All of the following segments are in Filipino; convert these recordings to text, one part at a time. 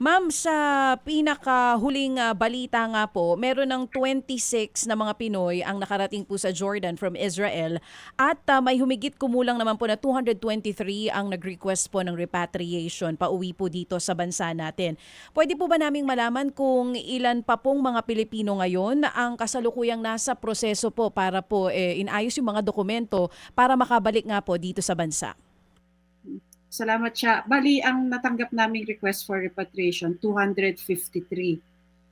Ma'am, sa pinakahuling ah, balita nga po, meron ng 26 na mga Pinoy ang nakarating po sa Jordan from Israel at ah, may humigit kumulang naman po na 223 ang nag-request po ng repatriation pauwi po dito sa bansa natin. Pwede po ba naming malaman kung ilan pa pong mga Pilipino ngayon ang kasalukuyang nasa proseso po para po eh, inayos yung mga dokumento para makabalik nga po dito sa bansa? Salamat siya. Bali, ang natanggap naming request for repatriation, 253.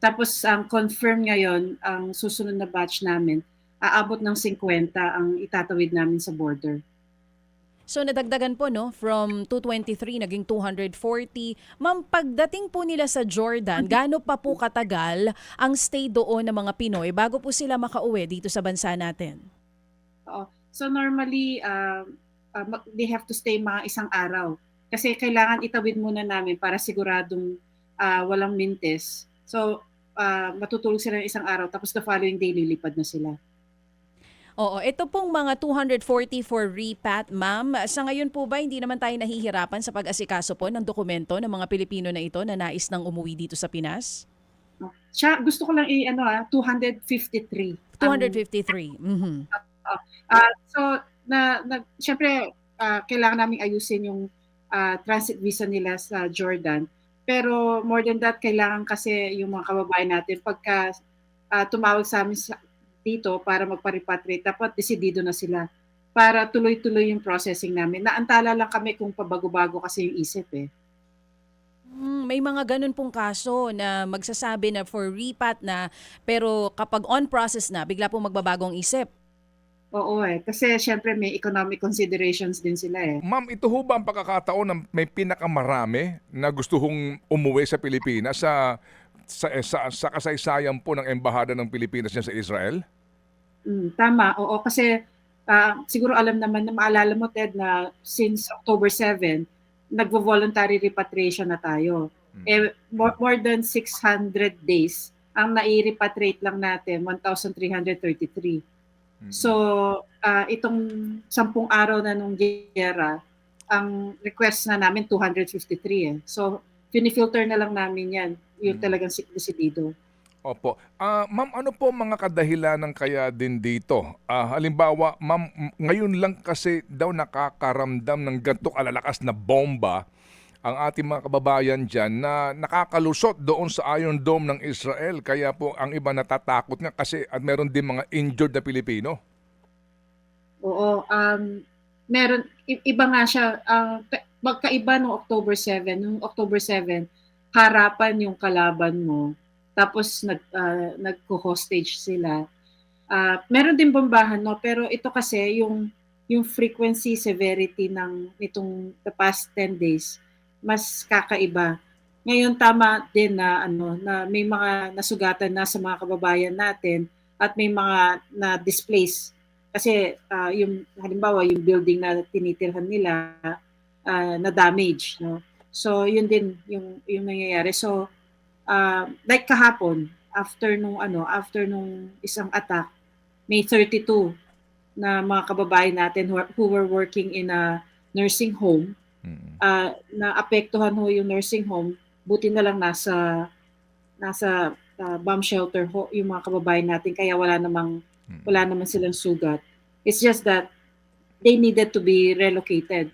Tapos ang confirm ngayon, ang susunod na batch namin, aabot ng 50 ang itatawid namin sa border. So nadagdagan po no from 223 naging 240. Ma'am, pagdating po nila sa Jordan, gaano pa po katagal ang stay doon ng mga Pinoy bago po sila makauwi dito sa bansa natin? Oo. So normally, uh, uh, mag- they have to stay mga isang araw. Kasi kailangan itawid muna namin para siguradong uh, walang mintes. So uh, matutulog sila ng isang araw tapos the following day lilipad na sila. Oo, ito pong mga 240 for repat, ma'am. Sa ngayon po ba hindi naman tayo nahihirapan sa pag-asikaso po ng dokumento ng mga Pilipino na ito na nais nang umuwi dito sa Pinas? Siya, gusto ko lang i ano ah, 253. Ang- 253. Mhm. Ah, so na, na syempre ah, kailangan naming ayusin yung ah, transit visa nila sa Jordan. Pero more than that, kailangan kasi yung mga kababayan natin pagka ah, tumawag sa amin sa, dito para magpa-repatriate, dapat desidido na sila para tuloy-tuloy yung processing namin. Naantala lang kami kung pabago-bago kasi yung isip eh. Mm, may mga ganun pong kaso na magsasabi na for repat na pero kapag on process na, bigla pong magbabagong isip. Oo eh. Kasi syempre may economic considerations din sila eh. Ma'am, ito ho ba ang pagkakataon na may pinakamarami na gusto hong umuwi sa Pilipinas sa sa, sa, sa kasaysayan po ng embahada ng Pilipinas niya sa Israel? Mm, tama, oo. Kasi ah, siguro alam naman na maalala mo, Ted, na since October 7, nagvo-voluntary repatriation na tayo. Mm. Eh, more, more than 600 days, ang nai-repatriate lang natin, 1,333. Mm. So, ah, itong sampung araw na nung gera, ang request na namin 253 eh. So, finifilter na lang namin yan. Yung Mm. talagang desidido. Opo. Ah, ma'am, ano po mga kadahilanan kaya din dito? Ah, halimbawa, ma'am, ngayon lang kasi daw nakakaramdam ng ganito kalalakas na bomba ang ating mga kababayan dyan na nakakalusot doon sa Iron Dome ng Israel. Kaya po ang iba natatakot nga kasi at meron din mga injured na Pilipino. Oo, um, meron, iba nga siya, ka- magkaiba nung October 7. Nung October 7, harapan yung kalaban mo, tapos nag, ah, nagko-hostage sila. Ah, meron din bombahan, no? Pero ito kasi, yung, yung frequency, severity ng itong the past 10 days, mas kakaiba. Ngayon tama din na ano na may mga nasugatan na sa mga kababayan natin at may mga na displaced kasi ah, yung halimbawa yung building na tinitirhan nila ah, na damage no? So yun din yung yung nangyayari. So ah, like kahapon after nung ano after nung isang attack may 32 na mga kababayan natin who, who were working in a nursing home Mm. ah, na apektuhan ho yung nursing home buti na lang nasa nasa ah, bomb shelter ho yung mga kababayan natin kaya wala namang wala naman silang sugat. It's just that they needed to be relocated